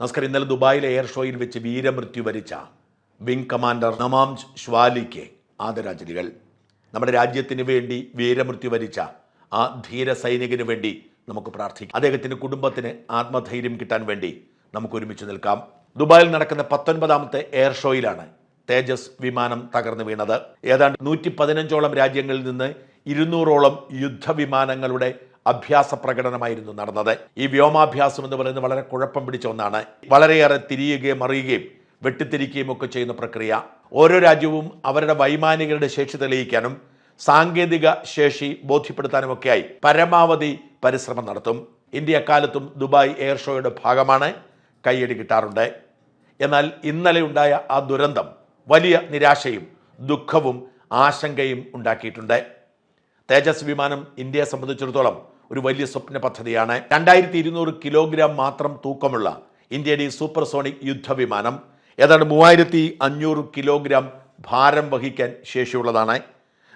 നമസ്കാരം ഇന്നലെ ദുബായിലെ എയർ ഷോയിൽ വെച്ച് വീരമൃത്യു വരിച്ച വിംഗ് കമാൻഡർ നമാം ഷ്വാലിക്ക് ആദരാഞ്ജലികൾ. നമ്മുടെ രാജ്യത്തിന് വേണ്ടി വീരമൃത്യു വരിച്ച ആ ധീര സൈനികന് വേണ്ടി നമുക്ക് പ്രാർത്ഥിക്കാം. അദ്ദേഹത്തിന്റെ കുടുംബത്തിന് ആത്മധൈര്യം കിട്ടാൻ വേണ്ടി നമുക്ക് ഒരുമിച്ച് നിൽക്കാം. ദുബായിൽ നടക്കുന്ന പത്തൊൻപതാമത്തെ എയർ ഷോയിലാണ് തേജസ് വിമാനം തകർന്നു വീണത്. ഏതാണ്ട് നൂറ്റി പതിനഞ്ചോളം രാജ്യങ്ങളിൽ നിന്ന് ഇരുന്നൂറോളം യുദ്ധവിമാനങ്ങളുടെ അഭ്യാസ പ്രകടനമായിരുന്നു നടന്നത്. ഈ വ്യോമാഭ്യാസം എന്ന് പറയുന്നത് വളരെ കുഴപ്പം പിടിച്ച ഒന്നാണ്. വളരെയേറെ തിരിയുകയും അറിയുകയും വെട്ടിത്തിരിക്കുകയും ഒക്കെ ചെയ്യുന്ന പ്രക്രിയ. ഓരോ രാജ്യവും അവരുടെ വൈമാനികരുടെ ശേഷി തെളിയിക്കാനും സാങ്കേതിക ശേഷി ബോധ്യപ്പെടുത്താനും ഒക്കെയായി പരമാവധി പരിശ്രമം നടത്തും. ഇന്ത്യ അക്കാലത്തും ദുബായ് എയർ ഷോയുടെ ഭാഗമാണ് കയ്യടി കിട്ടാറുണ്ട്. എന്നാൽ ഇന്നലെ ഉണ്ടായ ആ ദുരന്തം വലിയ നിരാശയും ദുഃഖവും ആശങ്കയും ഉണ്ടാക്കിയിട്ടുണ്ട്. തേജസ് വിമാനം ഇന്ത്യയെ സംബന്ധിച്ചിടത്തോളം ഒരു വലിയ സ്വപ്ന പദ്ധതിയാണ്. രണ്ടായിരത്തി ഇരുന്നൂറ് കിലോഗ്രാം മാത്രം തൂക്കമുള്ള ഇന്ത്യയുടെ ഈ സൂപ്പർസോണിക് യുദ്ധവിമാനം ഏതാണ്ട് മൂവായിരത്തി അഞ്ഞൂറ് കിലോഗ്രാം ഭാരം വഹിക്കാൻ ശേഷിയുള്ളതാണ്.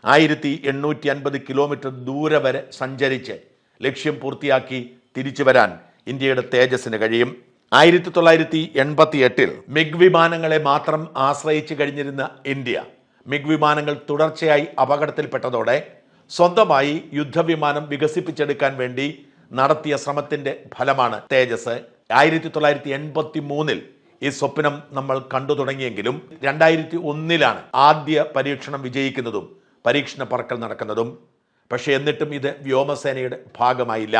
ആയിരത്തി എണ്ണൂറ്റി അൻപത് കിലോമീറ്റർ ദൂരെ വരെ സഞ്ചരിച്ച് ലക്ഷ്യം പൂർത്തിയാക്കി തിരിച്ചു വരാൻ ഇന്ത്യയുടെ തേജസ്സിന് കഴിയും. ആയിരത്തി തൊള്ളായിരത്തി എൺപത്തി എട്ടിൽ മിഗ് വിമാനങ്ങളെ മാത്രം ആശ്രയിച്ചു കഴിഞ്ഞിരുന്ന ഇന്ത്യ മിഗ് വിമാനങ്ങൾ തുടർച്ചയായി അപകടത്തിൽപ്പെട്ടതോടെ സ്വന്തമായി യുദ്ധവിമാനം വികസിപ്പിച്ചെടുക്കാൻ വേണ്ടി നടത്തിയ ശ്രമത്തിന്റെ ഫലമാണ് തേജസ്. ആയിരത്തി തൊള്ളായിരത്തി എൺപത്തി മൂന്നിൽ ഈ സ്വപ്നം നമ്മൾ കണ്ടു തുടങ്ങിയെങ്കിലും രണ്ടായിരത്തി ഒന്നിലാണ് ആദ്യ പരീക്ഷണം വിജയിക്കുന്നതും പരീക്ഷണ പറക്കൽ നടക്കുന്നതും. പക്ഷേ എന്നിട്ടും ഇത് വ്യോമസേനയുടെ ഭാഗമായില്ല.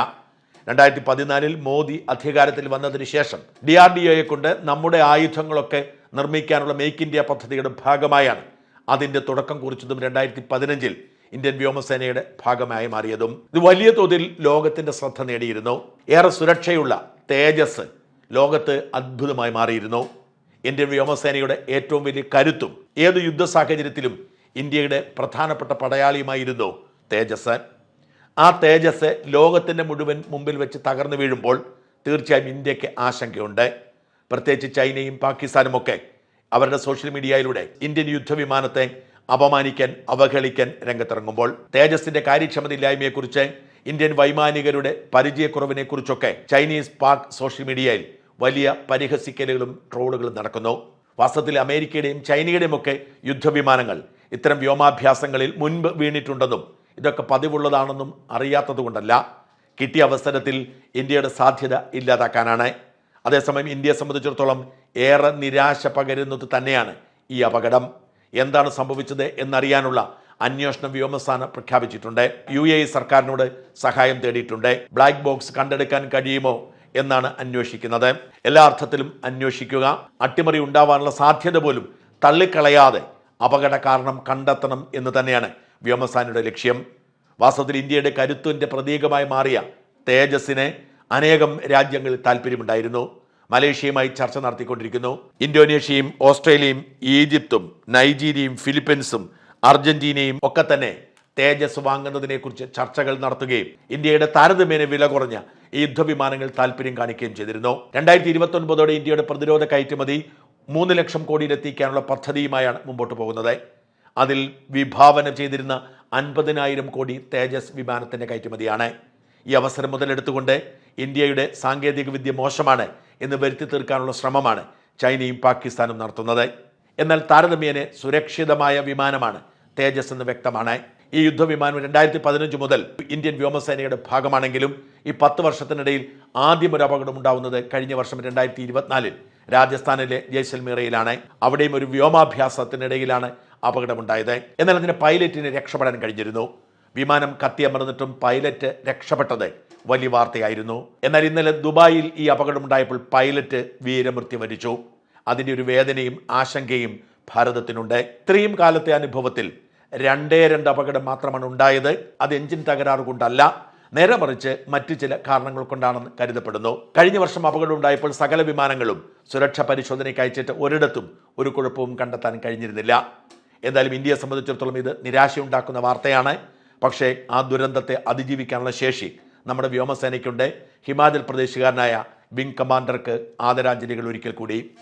രണ്ടായിരത്തി പതിനാലിൽ മോദി അധികാരത്തിൽ വന്നതിന് ശേഷം ഡി ആർ ഡി ഒയെ കൊണ്ട് നമ്മുടെ ആയുധങ്ങളൊക്കെ നിർമ്മിക്കാനുള്ള മേക്ക് ഇന്ത്യ പദ്ധതിയുടെ ഭാഗമായാണ് അതിന്റെ തുടക്കം കുറിച്ചതും രണ്ടായിരത്തി പതിനഞ്ചിൽ ഇന്ത്യൻ വ്യോമസേനയുടെ ഭാഗമായി മാറിയതും ഇത് വലിയ തോതിൽ ലോകത്തിന്റെ ശ്രദ്ധ നേടിയിരുന്നു. ഏറെ സുരക്ഷയുള്ള തേജസ് ലോകത്ത് അത്ഭുതമായി മാറിയിരുന്നു. ഇന്ത്യൻ വ്യോമസേനയുടെ ഏറ്റവും വലിയ കരുത്തും ഏത് യുദ്ധ സാഹചര്യത്തിലും ഇന്ത്യയുടെ പ്രധാനപ്പെട്ട പടയാളിയുമായിരുന്നു തേജസ്. ആ തേജസ് ലോകത്തിന്റെ മുഴുവൻ മുമ്പിൽ വെച്ച് തകർന്നു വീഴുമ്പോൾ തീർച്ചയായും ഇന്ത്യയ്ക്ക് ആശങ്കയുണ്ട്. പ്രത്യേകിച്ച് ചൈനയും പാകിസ്ഥാനും ഒക്കെ അവരുടെ സോഷ്യൽ മീഡിയയിലൂടെ ഇന്ത്യൻ യുദ്ധവിമാനത്തെ അപമാനിക്കാൻ അവഹേളിക്കാൻ രംഗത്തിറങ്ങുമ്പോൾ തേജസിന്റെ കാര്യക്ഷമതയില്ലായ്മയെക്കുറിച്ച് ഇന്ത്യൻ വൈമാനികരുടെ പരിചയക്കുറവിനെക്കുറിച്ചൊക്കെ ചൈനീസ് പാക് സോഷ്യൽ മീഡിയയിൽ വലിയ പരിഹസിക്കലുകളും ട്രോളുകളും നടക്കുന്നു. വാസ്തവത്തിൽ അമേരിക്കയുടെയും ചൈനയുടെയും ഒക്കെ യുദ്ധവിമാനങ്ങൾ ഇത്തരം വ്യോമാഭ്യാസങ്ങളിൽ മുൻപ് വീണിട്ടുണ്ടെന്നും ഇതൊക്കെ പതിവുള്ളതാണെന്നും അറിയാത്തതുകൊണ്ടല്ല കിട്ടിയ അവസരത്തിൽ ഇന്ത്യയുടെ സാധ്യത ഇല്ലാതാക്കാനാണ്. അതേസമയം ഇന്ത്യയെ സംബന്ധിച്ചിടത്തോളം ഏറെ നിരാശ പകരുന്നത് തന്നെയാണ് ഈ അപകടം. എന്താണ് സംഭവിച്ചത് എന്നറിയാനുള്ള അന്വേഷണം വ്യോമസ്ഥാനം പ്രഖ്യാപിച്ചിട്ടുണ്ട്. യു എ സർക്കാരിനോട് സഹായം തേടിയിട്ടുണ്ട്. ബ്ലാക്ക് ബോക്സ് കണ്ടെടുക്കാൻ കഴിയുമോ എന്നാണ് അന്വേഷിക്കുന്നത്. എല്ലാ അർത്ഥത്തിലും അന്വേഷിക്കുക. അട്ടിമറി ഉണ്ടാവാനുള്ള സാധ്യത പോലും തള്ളിക്കളയാതെ അപകട കാരണം കണ്ടെത്തണം എന്ന് തന്നെയാണ് വ്യോമസേനയുടെ ലക്ഷ്യം. വാസ്തവത്തിൽ ഇന്ത്യയുടെ കരുത്തിന്റെ പ്രതീകമായി മാറിയ തേജസ്സിനെ അനേകം രാജ്യങ്ങളിൽ താല്പര്യമുണ്ടായിരുന്നു മലേഷ്യയുമായി ചർച്ച നടത്തിക്കൊണ്ടിരിക്കുന്നു. ഇന്തോനേഷ്യയും ഓസ്ട്രേലിയയും ഈജിപ്തും നൈജീരിയയും ഫിലിപ്പീൻസും അർജന്റീനയും ഒക്കെ തന്നെ തേജസ് വാങ്ങുന്നതിനെക്കുറിച്ച് ചർച്ചകൾ നടത്തുകയും ഇന്ത്യയുടെ താരതമ്യേന വില കുറഞ്ഞ ഈ യുദ്ധവിമാനങ്ങൾ താല്പര്യം കാണിക്കുകയും ചെയ്തിരുന്നു. രണ്ടായിരത്തി ഇരുപത്തി ഒൻപതോടെ ഇന്ത്യയുടെ പ്രതിരോധ കയറ്റുമതി മൂന്ന് ലക്ഷം കോടിയിലെത്തിക്കാനുള്ള പദ്ധതിയുമായാണ് മുമ്പോട്ട് പോകുന്നത്. അതിൽ വിഭാവനം ചെയ്തിരുന്ന അൻപതിനായിരം കോടി തേജസ് വിമാനത്തിന്റെ കയറ്റുമതിയാണ്. ഈ അവസരം മുതലെടുത്തുകൊണ്ട് ഇന്ത്യയുടെ സാങ്കേതിക വിദ്യ മോശമാണ് എന്ന് വരുത്തി തീർക്കാനുള്ള ശ്രമമാണ് ചൈനയും പാകിസ്ഥാനും നടത്തുന്നത്. എന്നാൽ താരതമ്യേന സുരക്ഷിതമായ വിമാനമാണ് തേജസ് എന്ന് വ്യക്തമാണ്. ഈ യുദ്ധവിമാനം രണ്ടായിരത്തി പതിനഞ്ച് മുതൽ ഇന്ത്യൻ വ്യോമസേനയുടെ ഭാഗമാണെങ്കിലും ഈ പത്ത് വർഷത്തിനിടയിൽ ആദ്യം ഒരു അപകടം ഉണ്ടാവുന്നത് കഴിഞ്ഞ വർഷം രണ്ടായിരത്തി ഇരുപത്തിനാലിൽ രാജസ്ഥാനിലെ ജയ്സൽമീറയിലാണ്. അവിടെയും ഒരു വ്യോമാഭ്യാസത്തിനിടയിലാണ് അപകടമുണ്ടായത്. എന്നാൽ അതിന് പൈലറ്റിന് രക്ഷപ്പെടാൻ കഴിഞ്ഞിരുന്നു. വിമാനം കത്തിയമർന്നിട്ടും പൈലറ്റ് രക്ഷപ്പെട്ടത് വലിയ വാർത്തയായിരുന്നു. എന്നാൽ ഇന്നലെ ദുബായിൽ ഈ അപകടമുണ്ടായപ്പോൾ പൈലറ്റ് വീരമൃത്യു വരിച്ചു. അതിന്റെ ഒരു വേദനയും ആശങ്കയും ഭാരതത്തിനുണ്ട്. ഇത്രയും കാലത്തെ അനുഭവത്തിൽ രണ്ടേ രണ്ട് അപകടം മാത്രമാണ് ഉണ്ടായത്. അത് എഞ്ചിൻ തകരാറ് കൊണ്ടല്ല നേരെ മറിച്ച് മറ്റു ചില കാരണങ്ങൾ കൊണ്ടാണെന്ന് കരുതപ്പെടുന്നു. കഴിഞ്ഞ വർഷം അപകടം ഉണ്ടായപ്പോൾ സകല വിമാനങ്ങളും സുരക്ഷാ പരിശോധനയ്ക്ക് അയച്ചിട്ട് ഒരിടത്തും ഒരു കുഴപ്പവും കണ്ടെത്താൻ കഴിഞ്ഞിരുന്നില്ല. എന്തായാലും ഇന്ത്യയെ സംബന്ധിച്ചിടത്തോളം ഇത് നിരാശയുണ്ടാക്കുന്ന വാർത്തയാണ്. പക്ഷേ ആ ദുരന്തത്തെ അതിജീവിക്കാനുള്ള ശേഷി നമ്മുടെ വ്യോമസേനയ്ക്കുണ്ട്. ഹിമാചൽ പ്രദേശുകാരനായ വിംഗ് കമാൻഡർക്ക് ആദരാഞ്ജലികൾ ഒരിക്കൽ കൂടി.